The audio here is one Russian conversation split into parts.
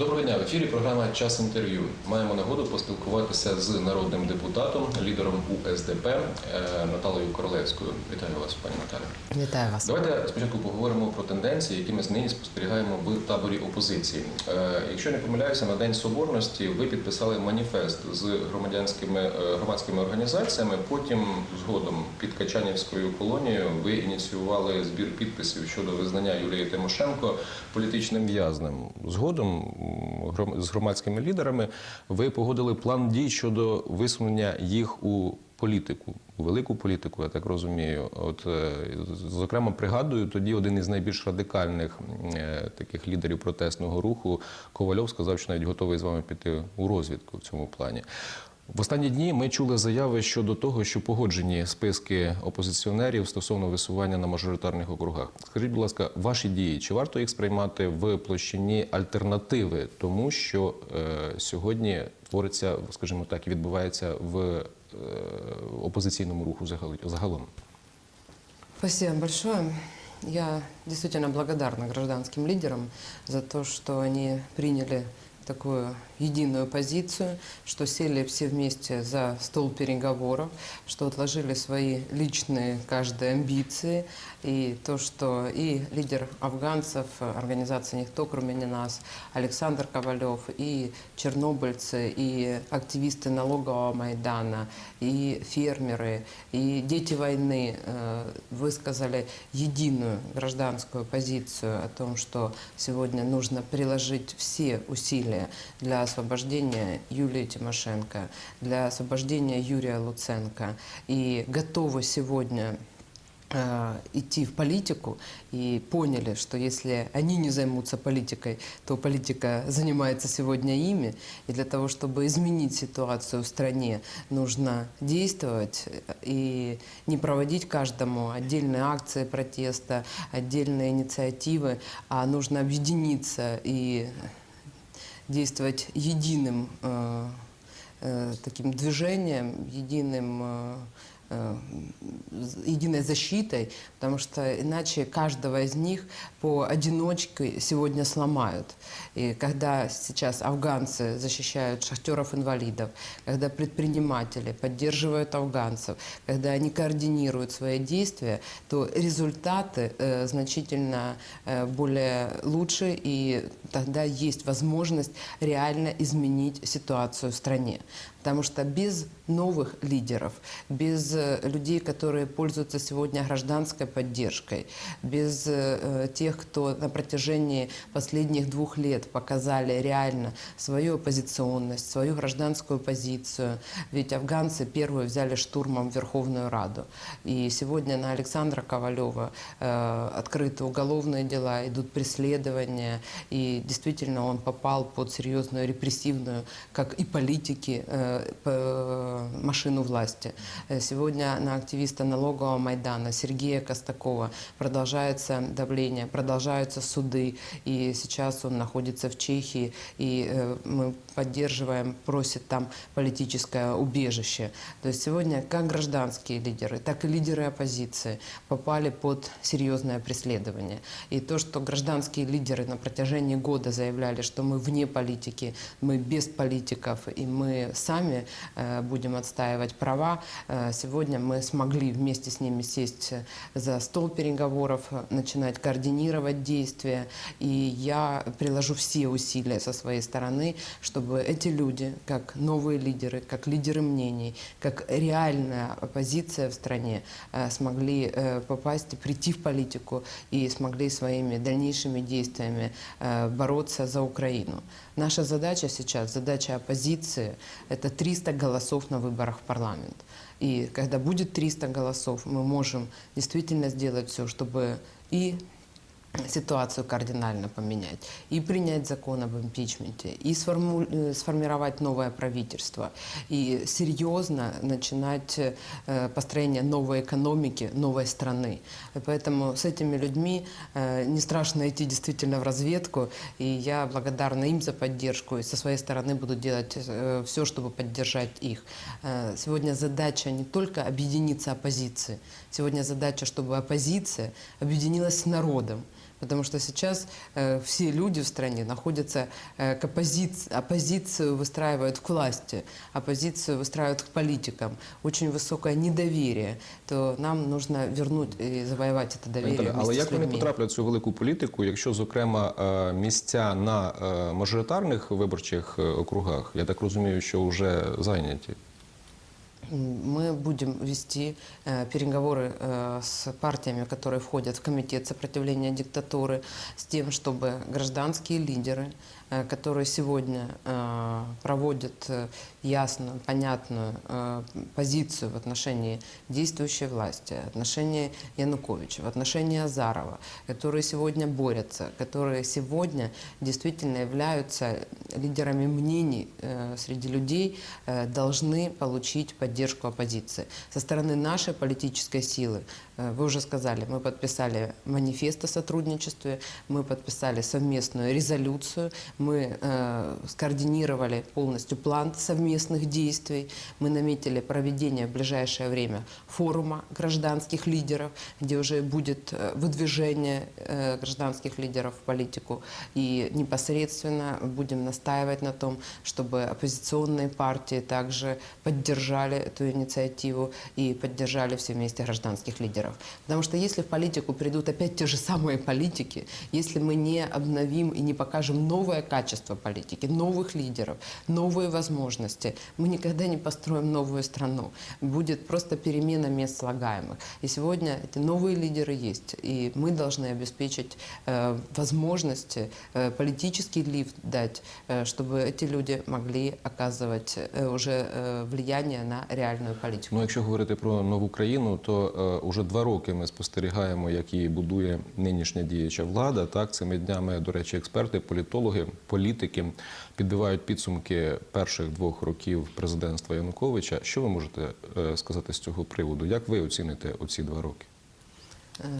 Доброго дня. В ефірі програма Час інтерв'ю. Маємо нагоду поспілкуватися з народним депутатом, лідером УСДП е, Наталею Королевською. Вітаю вас, пані Наталя. Вітаю вас. Давайте спочатку поговоримо про тенденції, які ми з нині спостерігаємо в таборі опозиції. Е, Якщо не помиляюся, на День Соборності ви підписали маніфест з громадянськими е, громадськими організаціями. Потім, згодом, під Качанівською колонією, ви ініціювали збір підписів щодо визнання Юлії Тимошенко політичним в'язнем. Згодом з громадськими лідерами ви погодили план дій щодо висунення їх у політику, у велику політику, я так розумію. От е, зокрема, пригадую, тоді один із найбільш радикальних е, таких лідерів протестного руху Ковальов сказав, що навіть готовий з вами піти у розвідку в цьому плані. В останні дні ми чули заяви щодо того, що погоджені списки опозиціонерів стосовно висування на мажоритарних округах. Скажіть, будь ласка, ваші дії чи варто їх сприймати в площині альтернативи тому, що е, сьогодні твориться, скажімо так, відбувається в е, опозиційному руху загал- загалом? Спасибо большое. Я действительно благодарна гражданским лидерам за то, что они приняли такую единую позицию, что сели все вместе за стол переговоров, что отложили свои личные каждые амбиции, и то, что и лидер афганцев, организация «Никто, кроме не нас», Александр Ковалев, и чернобыльцы, и активисты налогового Майдана, и фермеры, и дети войны э, высказали единую гражданскую позицию о том, что сегодня нужно приложить все усилия для освобождения Юлии Тимошенко, для освобождения Юрия Луценко. И готовы сегодня э, идти в политику и поняли, что если они не займутся политикой, то политика занимается сегодня ими. И для того, чтобы изменить ситуацию в стране, нужно действовать и не проводить каждому отдельные акции протеста, отдельные инициативы, а нужно объединиться и действовать единым э, э, таким движением, единым, э, единой защитой, потому что иначе каждого из них поодиночке сегодня сломают. И когда сейчас афганцы защищают шахтеров-инвалидов, когда предприниматели поддерживают афганцев, когда они координируют свои действия, то результаты э, значительно э, более лучше, и тогда есть возможность реально изменить ситуацию в стране. Потому что без новых лидеров, без э, людей, которые пользуются сегодня гражданской поддержкой, без э, тех, кто на протяжении последних двух лет показали реально свою оппозиционность, свою гражданскую позицию. Ведь афганцы первые взяли штурмом Верховную Раду. И сегодня на Александра Ковалева э, открыты уголовные дела, идут преследования. И действительно он попал под серьезную репрессивную, как и политики, э, машину власти. Э, Сегодня на активиста налогового Майдана Сергея Костакова продолжается давление, продолжаются суды. И сейчас он находится в Чехии, и э, мы поддерживаем, просит там политическое убежище. То есть сегодня как гражданские лидеры, так и лидеры оппозиции попали под серьезное преследование. И то, что гражданские лидеры на протяжении года заявляли, что мы вне политики, мы без политиков, и мы сами э, будем отстаивать права, э, сегодня мы смогли вместе с ними сесть за стол переговоров, э, начинать координировать действия. И я приложу все усилия со своей стороны, чтобы эти люди, как новые лидеры, как лидеры мнений, как реальная оппозиция в стране, э, смогли э, попасть прийти в политику и смогли своими дальнейшими действиями э, бороться за Украину. Наша задача сейчас, задача оппозиции, это 300 голосов на выборах в парламент. И когда будет 300 голосов, мы можем действительно сделать все, чтобы и ситуацию кардинально поменять, и принять закон об импичменте, и сформу- э, сформировать новое правительство, и серьезно начинать э, построение новой экономики, новой страны. Поэтому с этими людьми э, не страшно идти действительно в разведку, и я благодарна им за поддержку, и со своей стороны буду делать все, чтобы поддержать их. Сегодня задача не только объединиться оппозиции, сегодня задача, чтобы оппозиция объединилась с народом, Потому что сейчас э, все люди в стране находятся э, к оппозиции, оппозицию выстраивают к власти, оппозицию выстраивают к политикам. Очень высокое недоверие. То нам нужно вернуть и завоевать это Пані доверие Наталя, але вместе як с вони людьми. потраплять в цю велику політику, якщо, зокрема, е, місця на е, мажоритарних виборчих е, округах, я так розумію, що вже зайняті? Мы будем вести э, переговоры э, с партиями, которые входят в Комитет сопротивления диктатуры, с тем, чтобы гражданские лидеры, которые сегодня э, проводят э, ясную, понятную э, позицию в отношении действующей власти, в отношении Януковича, в отношении Азарова, которые сегодня борются, которые сегодня действительно являются лидерами мнений э, среди людей, э, должны получить поддержку оппозиции. Со стороны нашей политической силы, э, вы уже сказали, мы подписали манифест о сотрудничестве, мы подписали совместную резолюцию, мы э, скоординировали полностью план совместных действий, мы наметили проведение в ближайшее время форума гражданских лидеров, где уже будет э, выдвижение э, гражданских лидеров в политику, и непосредственно будем настаивать на том, чтобы оппозиционные партии также поддержали эту инициативу и поддержали все вместе гражданских лидеров. Потому что если в политику придут опять те же самые политики, если мы не обновим и не покажем новое качество политики, новых лидеров, новые возможности, мы никогда не построим новую страну. Будет просто перемена мест слагаемых. И сегодня эти новые лидеры есть, и мы должны обеспечить э, возможности, э, политический лифт дать, э, чтобы эти люди могли оказывать э, уже э, влияние на реальную политику. Ну, якщо говорити про нову країну, то е, уже два роки ми спостерігаємо, як її будує нинішня діюча влада. Так, цими днями, до речі, експерти, політологи, політики підбивають підсумки перших двох років президентства Януковича. Що ви можете е, сказати з цього приводу? Як ви оціните оці два роки? Э,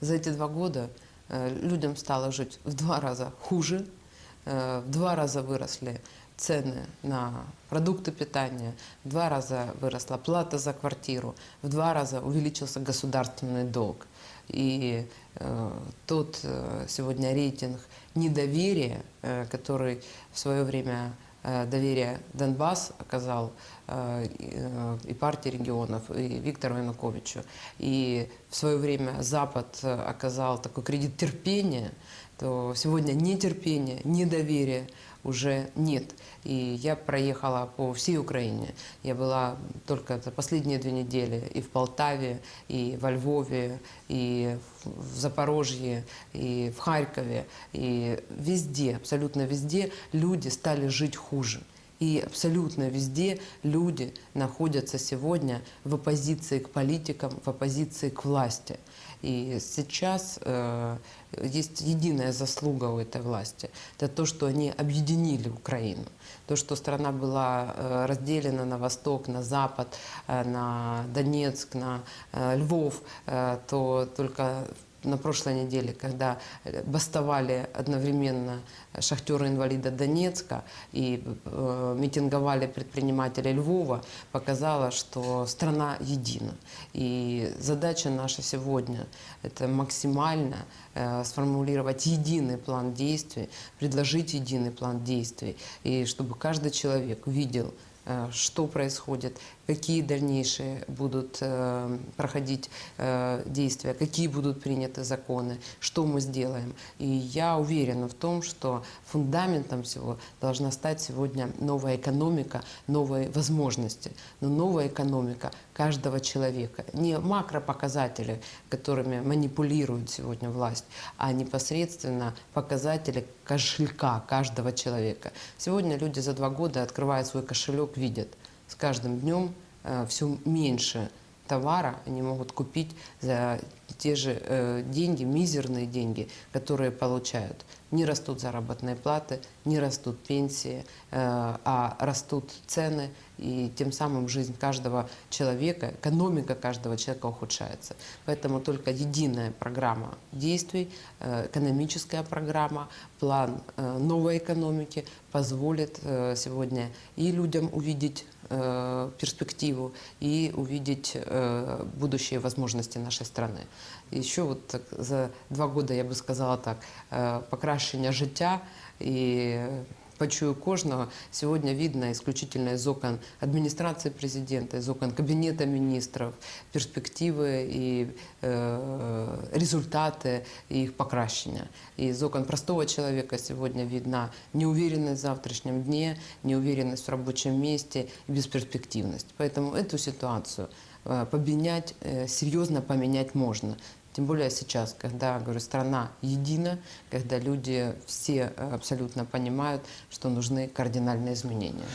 За эти два года э, людям стало жить в два раза хуже, э, в два раза выросли цены на продукты питания, в два раза выросла плата за квартиру, в два раза увеличился государственный долг. И э, тот э, сегодня рейтинг недоверия, э, который в свое время э, доверие Донбасс оказал э, э, и партии регионов, и Виктору Януковичу, и в свое время Запад э, оказал такой кредит терпения, то сегодня нетерпения, недоверия уже нет. И я проехала по всей Украине. Я была только за последние две недели и в Полтаве, и во Львове, и в Запорожье, и в Харькове, и везде, абсолютно везде люди стали жить хуже. И абсолютно везде люди находятся сегодня в оппозиции к политикам, в оппозиции к власти. И сейчас э, есть единая заслуга у этой власти. Это то, что они объединили Украину. То, что страна была э, разделена на восток, на запад, э, на Донецк, на э, Львов, э, то только на прошлой неделе, когда э, бастовали одновременно шахтеры-инвалида Донецка и э, митинговали предприниматели Львова, показала, что страна едина. И задача наша сегодня – это максимально э, сформулировать единый план действий, предложить единый план действий, и чтобы каждый человек видел, э, что происходит, какие дальнейшие будут э, проходить э, действия, какие будут приняты законы, что мы сделаем. И я уверена в том, что фундаментом всего должна стать сегодня новая экономика, новые возможности. Но новая экономика каждого человека. Не макропоказатели, которыми манипулирует сегодня власть, а непосредственно показатели кошелька каждого человека. Сегодня люди за два года открывают свой кошелек, видят, с каждым днем э, все меньше товара они могут купить за те же э, деньги, мизерные деньги, которые получают. Не растут заработные платы, не растут пенсии, э, а растут цены, и тем самым жизнь каждого человека, экономика каждого человека ухудшается. Поэтому только единая программа действий, экономическая программа, план новой экономики позволит сегодня и людям увидеть э, перспективу и увидеть э, будущие возможности нашей страны. Еще вот так за два года, я бы сказала так, э, покращення життя і почую кожного сьогодні видно исключительно из окон администрации президента, из окон кабинета министров, перспективы и э, результаты их покращения. И из окон простого человека сегодня видна неуверенность в завтрашнем дне, неуверенность в рабочем месте и бесперспективность. Поэтому эту ситуацию э, поменять, э, серьезно поменять можно. Тем более сейчас, когда, говорю, страна едина, когда люди все э, абсолютно понимают, что нужны кардинальные изменения.